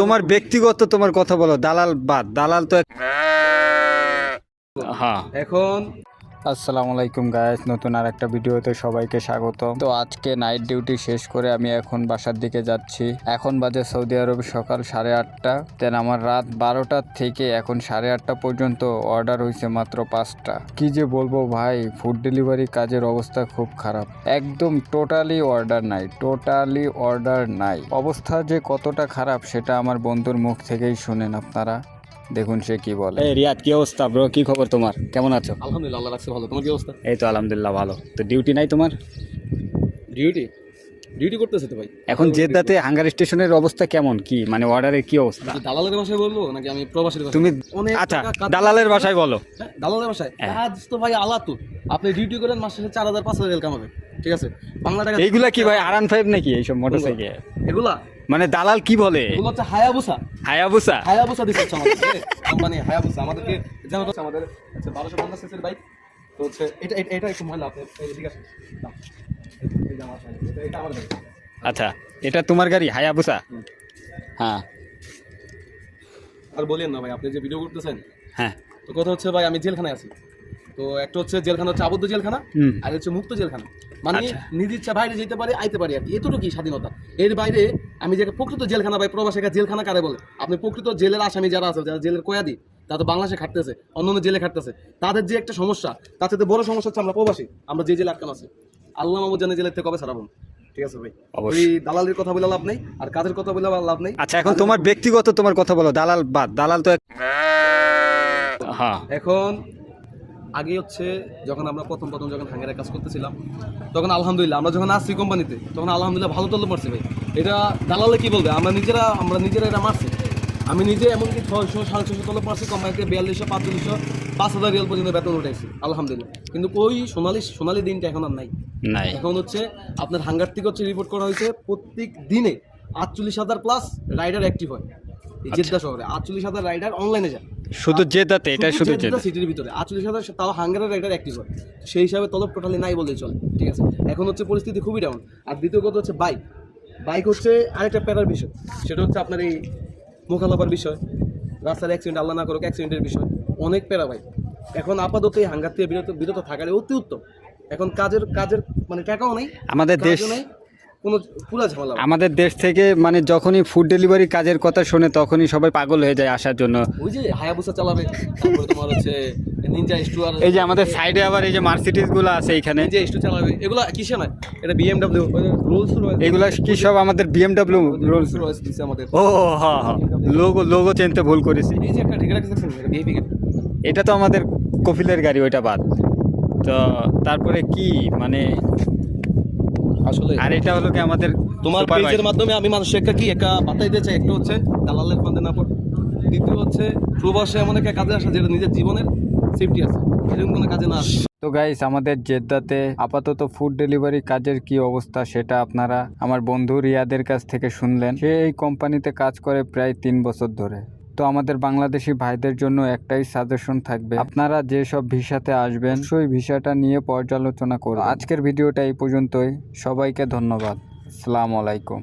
তোমার ব্যক্তিগত তোমার কথা বলো দালাল বাদ দালাল তো এক- হ্যাঁ। এখন আসসালামু আলাইকুম গায়েস নতুন আর একটা ভিডিওতে সবাইকে স্বাগত তো আজকে নাইট ডিউটি শেষ করে আমি এখন বাসার দিকে যাচ্ছি। এখন বাজে সৌদি আরবে সকাল সাড়ে আটটা। দেন আমার রাত বারোটার থেকে এখন সাড়ে আটটা পর্যন্ত অর্ডার হয়েছে মাত্র পাঁচটা। কি যে বলব ভাই ফুড ডেলিভারি কাজের অবস্থা খুব খারাপ। একদম টোটালি অর্ডার নাই টোটালি অর্ডার নাই। অবস্থা যে কতটা খারাপ সেটা আমার বন্ধুর মুখ থেকেই শুনেন আপনারা। দেখুন সে কি বলে। এই রিয়াদ কি অবস্থা ব্রো কি খবর তোমার? কেমন আছো? আলহামদুলিল্লাহ আল্লাহ রাখছে ভালো। তোমার কি অবস্থা? এই তো আলহামদুলিল্লাহ ভালো। তো ডিউটি নাই তোমার? ডিউটি ডিউটি করতেছে তো ভাই। এখন জেদ্দাতে হাঙ্গার স্টেশনের অবস্থা কেমন? কি মানে অর্ডারের কি অবস্থা? দালালের ভাষায় বলব নাকি আমি প্রবাসীর ভাষায়? তুমি অনেক আচ্ছা দালালের ভাষায় বলো। হ্যাঁ, দালালের ভাষায়। হ্যাঁ। কাজ তো ভাই আলাতু আপনি ডিউটি করেন মাসে চার হাজার পাঁচ হাজার কামাবে ঠিক আছে? বাংলা টাকা এইগুলা কি ভাই আরান ফাইভ নাকি এইসব মোটরসাইকেল এগুলা? মানে দালাল কি বলে? এগুলো হচ্ছে হায়াবুসা। হায়াবুসা? হায়াবুসা দিচ্ছে হচ্ছে আমাদের কোম্পানি হায়াবুসা আমাদেরকে যেমন হচ্ছে আমাদের হচ্ছে বারোশো পঞ্চাশ সিসির বাইক তো হচ্ছে এটা এটা- একটু আপনি আমার আচ্ছা এটা তোমার গাড়ি হায়াবুসা? হ্যাঁ। আর বলেন না ভাই আপনি যে ভিডিও করতেছেন হ্যাঁ। তো কথা হচ্ছে ভাই আমি জেলখানায় আছি। তো একটা হচ্ছে জেলখানা হচ্ছে আবদ্ধ জেলখানা আর হচ্ছে মুক্ত জেলখানা। মানে আচ্ছা। নিজ ইচ্ছা বাইরে যেতে পারে আইতে পারে আর কি। এতটুকুই স্বাধীনতা। এর বাইরে আমি যে প্রকৃত জেলখানা ভাই প্রবাসীকা জেলখানা কারে বলে? আপনি প্রকৃত জেলের আসামি যারা আছে যারা জেলের কয়াদি তারা তো বাংলাদেশে খাটতেছে অন্য অন্য জেলে খাটতেছে। তাদের যে একটা সমস্যা তার সাথে বড় সমস্যা হচ্ছে আমরা প্রবাসী আমরা যে জেলে আটকানো আছে। আল্লাহ মাহমুদ জানে জেলের থেকে কবে ছাড়াবো ঠিক আছে ভাই? ওই দালালের কথা বলে লাভ নেই আর কাজের কথা বলে লাভ নেই। আচ্ছা এখন তোমার ব্যক্তিগত তোমার কথা বলো দালাল বাদ দালাল তো হ্যাঁ। এখন আগে হচ্ছে যখন আমরা প্রথম প্রথম যখন হাঙ্গারের কাজ করতেছিলাম তখন আলহামদুলিল্লাহ আমরা যখন আসছি কোম্পানিতে তখন আলহামদুলিল্লাহ ভালো তল্ল মারছি ভাই। এটা দালালে কি বলবে? আমরা নিজেরা আমরা নিজেরা এটা মারছি। আমি নিজে এমনকি ছয়শো সাড়ে ছশো তলব মারছি কোম্পানিতে বিয়াল্লিশশো পাঁচচল্লিশশো পাঁচ হাজার রিয়াল পর্যন্ত বেতন উঠেছি আলহামদুলিল্লাহ। কিন্তু ওই সোনালি সোনালি দিনটা এখন আর নাই। এখন হচ্ছে আপনার হাঙ্গার থেকে হচ্ছে রিপোর্ট করা হয়েছে প্রত্যেক দিনে আটচল্লিশ হাজার প্লাস রাইডার অ্যাক্টিভ হয়। এই জেদ্দা শহরে। আটচল্লিশ হাজার রাইডার অনলাইনে যায়। শুধু জেদাতে এটা শুধু জেদ্দা? সিটির ভিতরে। আটচল্লিশ হাজার তাও হাঙ্গারের রাইডার অ্যাক্টিভ হয়। সেই হিসাবে তলব টোটালি নাই বললেই চলে। ঠিক আছে? এখন হচ্ছে পরিস্থিতি খুবই ডাউন আর দ্বিতীয় কথা হচ্ছে বাইক বাইক হচ্ছে আরেকটা প্যারার বিষয়। সেটা হচ্ছে আপনার এই মোকালাপার বিষয়। রাস্তার অ্যাক্সিডেন্ট আল্লাহ না করুক অ্যাক্সিডেন্টের বিষয়। অনেক প্যারা বাইক। এখন আপাতত এই হাঙ্গার থেকে বিরত বিরত থাকার অতি উত্তম। এখন কাজের কাজের মানে টাকাও নেই আমাদের দেশ নেই। কোনো পুরা ঝামেলা আমাদের দেশ থেকে মানে যখনই ফুড ডেলিভারি কাজের কথা শোনে তখনই সবাই পাগল হয়ে যায় আসার জন্য। ওই যে হায়াবুসা চালাবে তারপরে তোমার হচ্ছে নিনজা স্টুয়ার এই যে আমাদের সাইডে আবার এই যে মার্সিডিজগুলো আছে এইখানে নিনজা স্টু চালাবে। এগুলা কিসে নয়? এটা বিএমডব্লিউ রোলস রয়েস এগুলা কি সব আমাদের বিএমডব্লিউ রোলস রয়েস আমাদের। ও হ্যাঁ হ্যাঁ লোগো লোগো চেনতে ভুল করেছি। এই যে একটা এটা তো আমাদের কপিলের গাড়ি ওইটা বাদ। তো তারপরে কি? মানে আসলে আর এটা হলো কি আমাদের তোমার। পেজের মাধ্যমে আমি মানুষকে একটা কি একটা বাতাই দিয়েছে একটা হচ্ছে দালালের ফান্দে না পড়। দ্বিতীয় হচ্ছে প্রবাসে এমন একটা কাজে আসা যেটা নিজের জীবনের সেফটি আছে এরকম কোনো কাজে না আসে। তো গাইস আমাদের জেদ্দাতে আপাতত ফুড ডেলিভারি কাজের কি অবস্থা সেটা আপনারা আমার বন্ধু রিয়াদের কাছ থেকে শুনলেন। সে এই কোম্পানিতে কাজ করে প্রায় তিন বছর ধরে। তো আমাদের বাংলাদেশি ভাইদের জন্য একটাই সাজেশন থাকবে। আপনারা যেসব ভিসাতে আসবেন সেই ভিসাটা নিয়ে পর্যালোচনা করুন। আজকের ভিডিওটা এই পর্যন্তই। সবাইকে ধন্যবাদ। আসসালামু আলাইকুম।